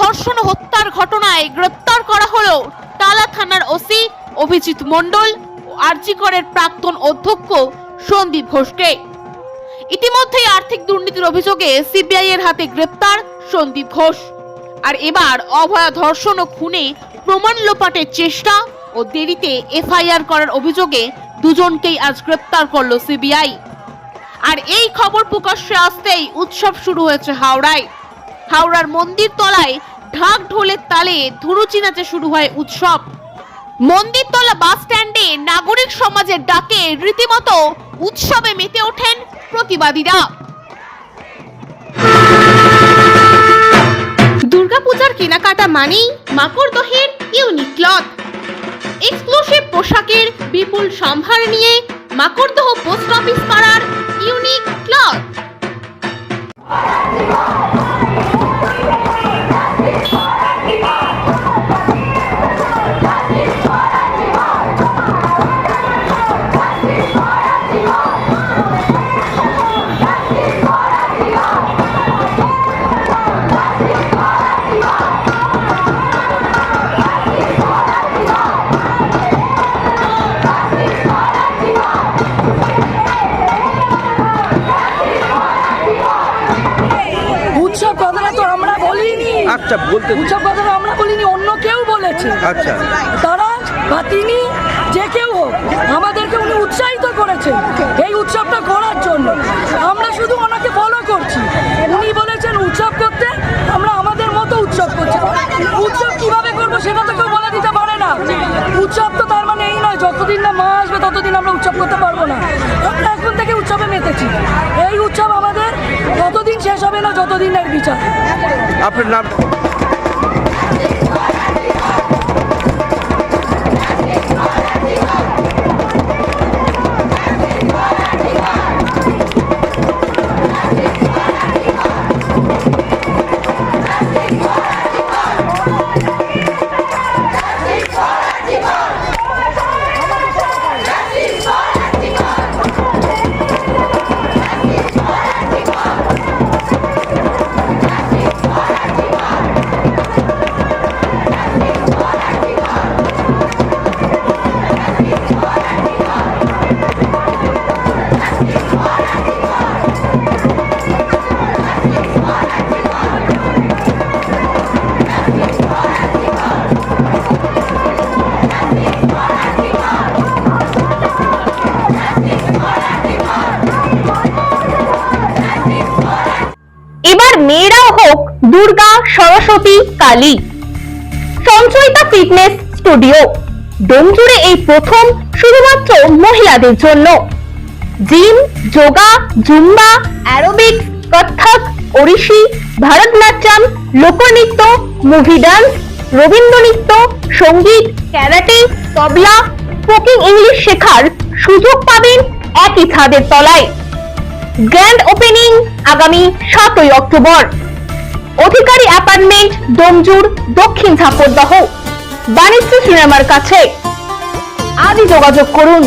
ধর্ষণ হত্যার ঘটনায় গ্রেপ্তার করা হলো টালা থানার ওসি অভিজিৎ মণ্ডল আরজিকরের প্রাক্তন অধ্যক্ষ সন্দীপ ঘোষকে। ইতিমধ্যেই আর্থিক দুর্নীতির অভিযোগে সিবিআই এর হাতে গ্রেপ্তার সন্দীপ ঘোষ। আর এবার অভয়া ধর্ষণ ও খুনে প্রমাণ লোপাটের চেষ্টা ও দেরিতে এফআইআর করার অভিযোগে দুজনকেই আজ গ্রেপ্তার করল সিবিআই। আর এই খবর প্রকাশ্যে আসতেই উৎসব শুরু হয়েছে হাওড়ায়। হাওড়ার মন্দির তলায় ঢাক ঢোলের তালে ধুরুচি নাচে শুরু হয় উৎসব। মন্দিরতলা বাস স্ট্যান্ডে নাগরিক সমাজের ডাকে রীতিমতো উৎসবে মেতে ওঠেন প্রতিবাদীরা। দুর্গাপূজার কেনাকাটা মানেই মাকড়দহের ইউনিক ক্লথ। এক্সক্লুসিভ পোশাকের বিপুল সম্ভার নিয়ে মাকড়দহ পোস্ট অফিস পাড়ার ইউনিক ক্লথ। আচ্ছা বলতে। উৎসব কথাটা আমরা বলিনি অন্য কেউ বলেছে। আচ্ছা। তারা বা তিনি যে কেউ হোক আমাদেরকে উনি উৎসাহিত করেছেন এই উৎসবটা করার জন্য। আমরা শুধু ওনাকে ফলো করছি। উনি বলেছেন উৎসব করতে আমরা আমাদের মতো উৎসব করছি। উৎসব কীভাবে করব সেটা তো কেউ বলে দিতে পারে না। উৎসব তো তার মানে এই নয় যতদিন না মা আসবে ততদিন আমরা উৎসব করতে পারব না। আমরা এখন থেকে উৎসবে মেতেছি। এই উৎসব আমাদের হবে না যতদিন এর বিচার। আপনার নাম? হোক, Durga, Saraswati, Kali. Sanchayita fitness studio. ডোমজুড়ে এই প্রথম শুধুমাত্র মহিলাদের জন্য। Gym, yoga, zumba aerobics Kathak, Odissi, Bharatanatyam, লোকনৃত্য, মুভি ডান্স, রবীন্দ্রনৃত্য, সংগীত, ক্যারাটে, তবলা, স্পোকিং ইংলিশ শেখার সুযোগ পাবেন একই ছাদের তলায়। গ্র্যান্ড ওপেনিং আগামী সাতই অক্টোবর। অধিকারী অ্যাপার্টমেন্ট ডোমজুর দক্ষিণ ঝাপরদহ বাণিজ্য সিনেমার কাছে। আজই যোগাযোগ করুন।